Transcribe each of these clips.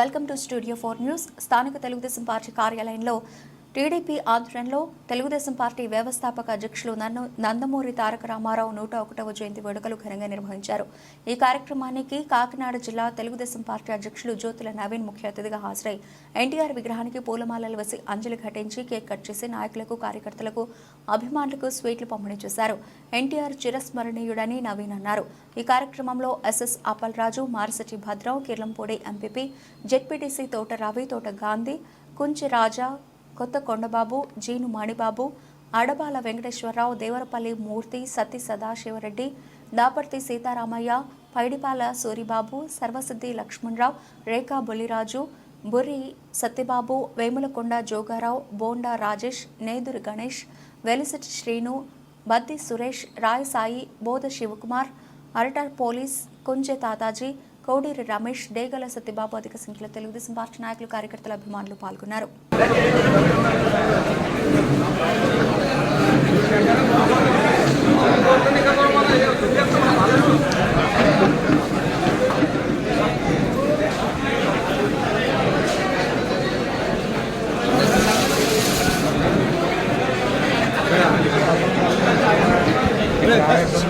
Welcome to studio four news. స్థానిక Telugu Desam party కార్యాలయంలో TDP ఆధ్వర్యంలో తెలుగుదేశం పార్టీ వ్యవస్థాపక అధ్యక్షులు నందమూరి తారక రామారావు నూట ఒకటవ జయంతి వేడుకలు ఘనంగా నిర్వహించారు. ఈ కార్యక్రమానికి కాకినాడ జిల్లా తెలుగుదేశం పార్టీ అధ్యక్షులు జ్యోతుల నవీన్ ముఖ్య అతిథిగా హాజరై ఎన్టీఆర్ విగ్రహానికి పూలమాలలు వేసి అంజలి ఘటించి కేక్ కట్ చేసి నాయకులకు కార్యకర్తలకు అభిమానులకు స్వీట్లు పంపిణీ చేశారు. ఎన్టీఆర్ చిరస్మరణీయుడని నవీన్ అన్నారు. ఈ కార్యక్రమంలో ఎస్ఎస్ అప్పలరాజు మారిశెట్టి భద్రం కిర్లంపూడి ఎంపీపీ జెడ్పీటీసీ తోట రవి తోట గాంధీ కుంచి రాజా కొత్త కొండబాబు జీను మణిబాబు అడబాల వెంకటేశ్వరరావు దేవరపల్లి మూర్తి సత్తి సదాశివరెడ్డి దాపర్తి సీతారామయ్య పైడిపాల సూరిబాబు సర్వసిద్ధి లక్ష్మణరావు రేఖా బొల్లిరాజు బుర్రి సత్యబాబు వేములకొండ జోగారావు బోండా రాజేష్ నేదురు గణేష్ వెలిసిటి శ్రీను బద్ది సురేష్ రాయసాయి బోధ శివకుమార్ అరటార్ పోలీస్ కుంజె తాతాజీ కోడూరి రమేష్ డేగల సత్యబాబు అధిక సంఖ్యలో తెలుగుదేశం పార్టీ నాయకులు కార్యకర్తల అభిమానులు పాల్గొన్నారు Gracias.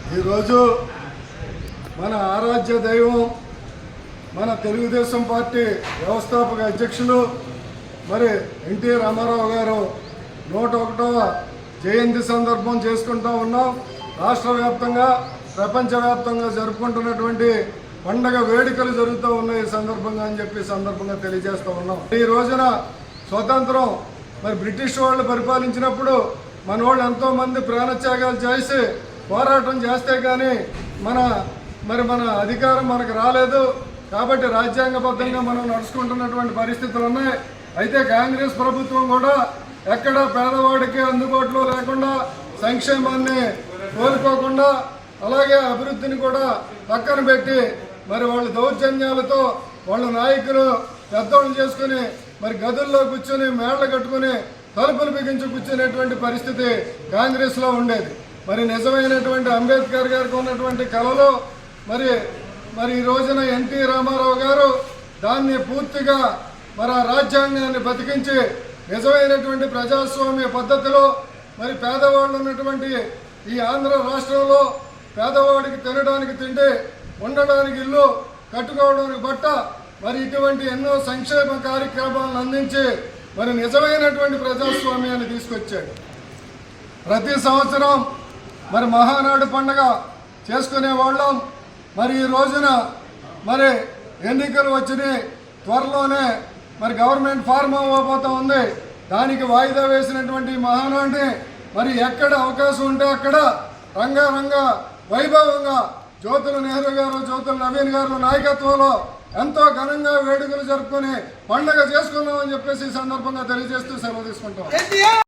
ఈరోజు మన ఆరాధ్య దైవం మన తెలుగుదేశం పార్టీ వ్యవస్థాపక అధ్యక్షులు మరి ఎన్టీ రామారావు గారు నూట ఒకటవ జయంతి సందర్భం చేసుకుంటూ ఉన్నాం. రాష్ట్ర వ్యాప్తంగా ప్రపంచవ్యాప్తంగా జరుపుకుంటున్నటువంటి పండగ వేడుకలు జరుగుతూ ఉన్నాయి ఈ సందర్భంగా అని చెప్పి సందర్భంగా తెలియజేస్తూ ఉన్నాం. ఈ రోజున స్వతంత్రం మరి బ్రిటిష్ వాళ్ళు పరిపాలించినప్పుడు మన వాళ్ళు ఎంతోమంది ప్రాణత్యాగాలు చేసి పోరాటం చేస్తే కానీ మన మరి మన అధికారం మనకు రాలేదు. కాబట్టి రాజ్యాంగబద్ధంగా మనం నడుచుకుంటున్నటువంటి పరిస్థితులు ఉన్నాయి. అయితే కాంగ్రెస్ ప్రభుత్వం కూడా ఎక్కడ పేదవాడికి అందుబాటులో లేకుండా సంక్షేమాన్ని కోల్పోకుండా అలాగే అభివృద్ధిని కూడా పక్కన పెట్టి మరి వాళ్ళ దౌర్జన్యాలతో వాళ్ళ నాయకులు పెద్దోళ్ళు చేసుకుని మరి గదుల్లో కూర్చొని మేడలు కట్టుకుని తలుపులు బిగించి కూర్చునేటువంటి పరిస్థితి కాంగ్రెస్లో ఉండేది. మరి నిజమైనటువంటి అంబేద్కర్ గారికి ఉన్నటువంటి కళలో మరి మరి ఈ రోజున ఎన్టీ రామారావు గారు దాన్ని పూర్తిగా మరి ఆ రాజ్యాంగాన్ని బతికించి నిజమైనటువంటి ప్రజాస్వామ్య పద్ధతిలో మరి పేదవాళ్ళు ఉన్నటువంటి ఈ ఆంధ్ర రాష్ట్రంలో పేదవాడికి తినడానికి తిండి ఉండడానికి ఇల్లు కట్టుకోవడానికి బట్ట మరి ఇటువంటి ఎన్నో సంక్షేమ కార్యక్రమాలను అందించి మరి నిజమైనటువంటి ప్రజాస్వామ్యాన్ని తీసుకొచ్చాడు. ప్రతి సంవత్సరం మరి మహానాడు పండగ చేసుకునే వాళ్ళం మరి ఈ రోజున మరి ఎన్నికలు వచ్చినాయి త్వరలోనే మరి గవర్నమెంట్ ఫార్మ్ అవ్వబోతా ఉంది. దానికి వాయిదా వేసినటువంటి మహానాడిని మరి ఎక్కడ అవకాశం ఉంటే అక్కడ రంగారంగ వైభవంగా జ్యోతుల నెహ్రూ గారు జ్యోతుల నవీన్ గారు నాయకత్వంలో ఎంతో ఘనంగా వేడుకలు జరుపుకొని పండగ చేసుకున్నామని చెప్పేసి ఈ సందర్భంగా తెలియజేస్తూ సెలవు తీసుకుంటాం